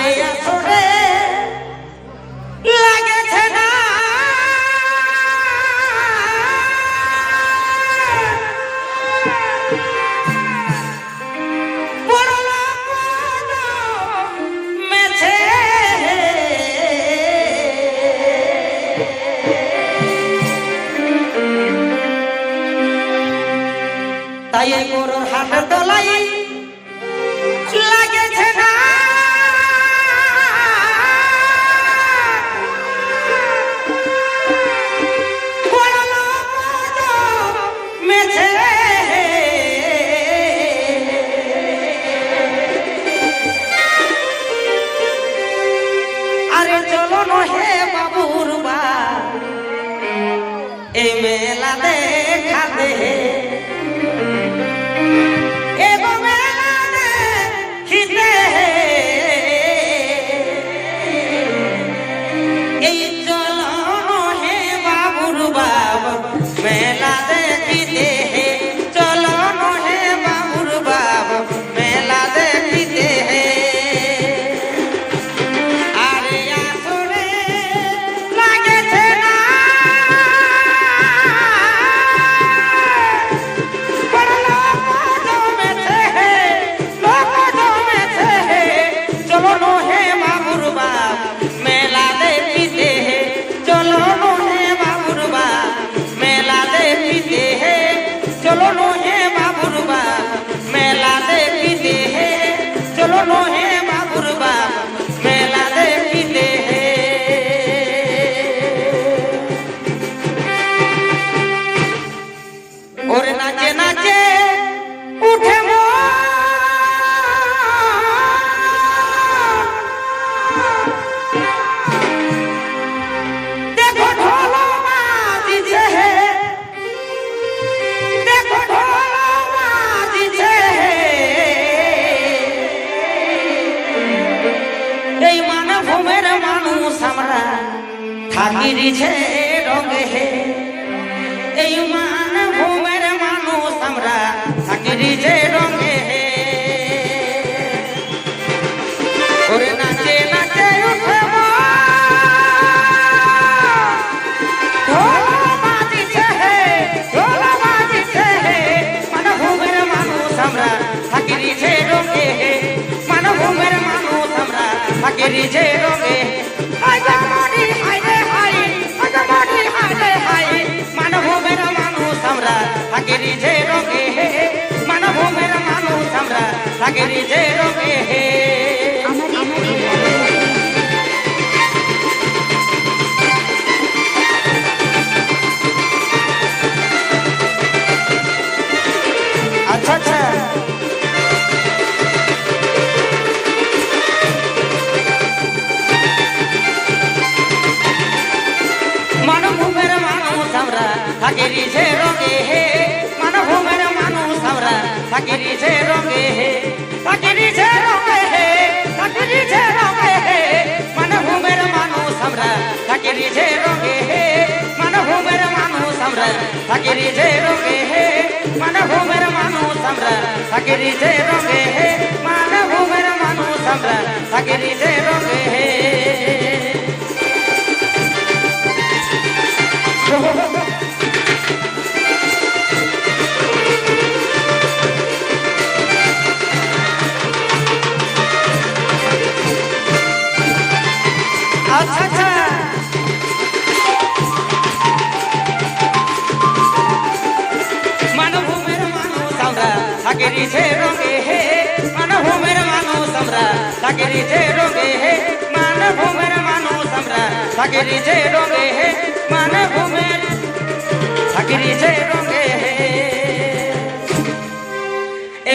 আরে আসরে থাকিরিছে রঙে এই মানভূমের মানুষ আমরা যে রঙে ওরে নাচে নাচে উঠে মন। মানভূমের মানুষ আমরা থাকিরি রঙে মানভূমের আমরা থাকিরি যে রঙে আচ্ছা আচ্ছা মানভূমের মানুষ আমরা থাকিরি যে রঙে হে মানভূমের মানুষ আমরা থাকিরি যে রঙে হে থাকিরি যে রঙে হে থাকিরি যে রঙে হে মানভূমের মানুষ আমরা থাকিরি যে রঙে হে মানভূমের মানুষ আমরা থাকিরি যে রঙে হে মানভূমের মানুষ আমরা থাকিরি যে রঙে হে মানভূমের আচ্ছা আচ্ছা মানভূমের মানুষ আমরা থাকিরি যে রঙে হে মানভূমের মানুষ আমরা থাকিরি যে রঙে হে মানভূমের মানুষ আমরা থাকিরি যে রঙে হে মানভূমের থাকিরি যে রঙে হে এ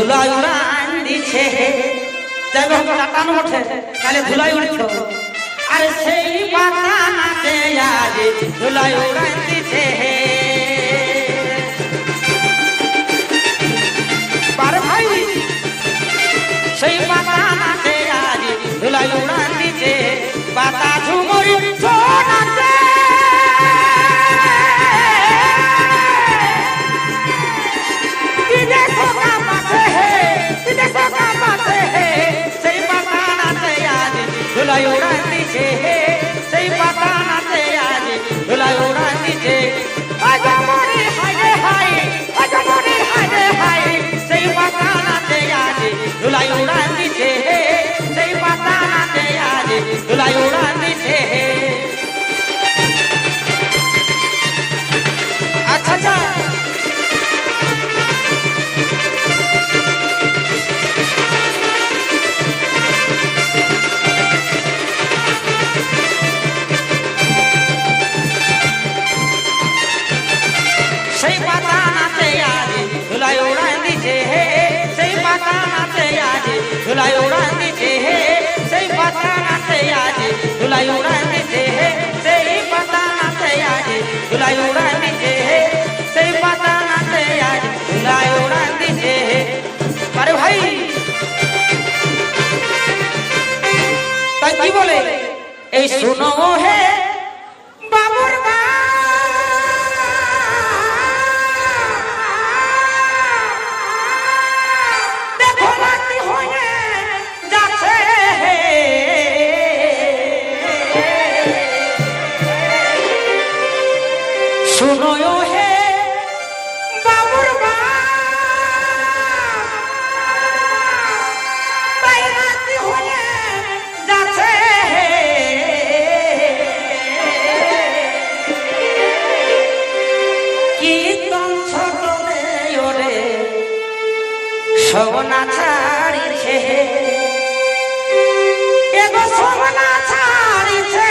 ধুলাই উড়ান দিছে যাই হোক চাটান ওঠে তাহলে ধুলাই উড়ছ। আর সেই পাতা নাচে আজ ধুলাই উড়ান দিছে পার ভাই, সেই পাতা ধুলাই উড়ান দিছে হে, সেই পাতা নাতে আজে ধুলাই উড়ান দিছে হে, সেই পাতা নাতে আজে ধুলাই উড়ান দিছে হে, সেই পাতা নাতে আজে ধুলাই উড়ান দিছে হে। আরে ভাই! তাই কি বলে? এই শুনো হে শুনয় হে। বাবুর ছাড়িছে এগো ছাড়িছে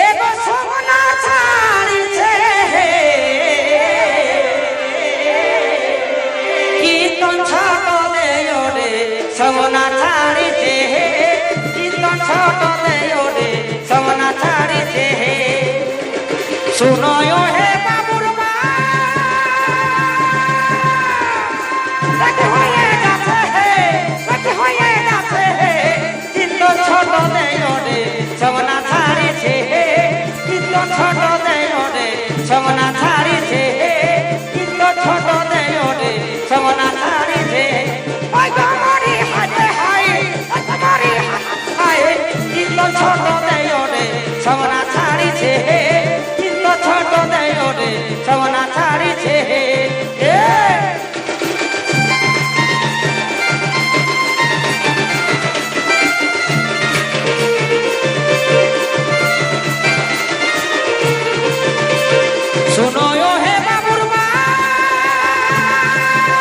এগো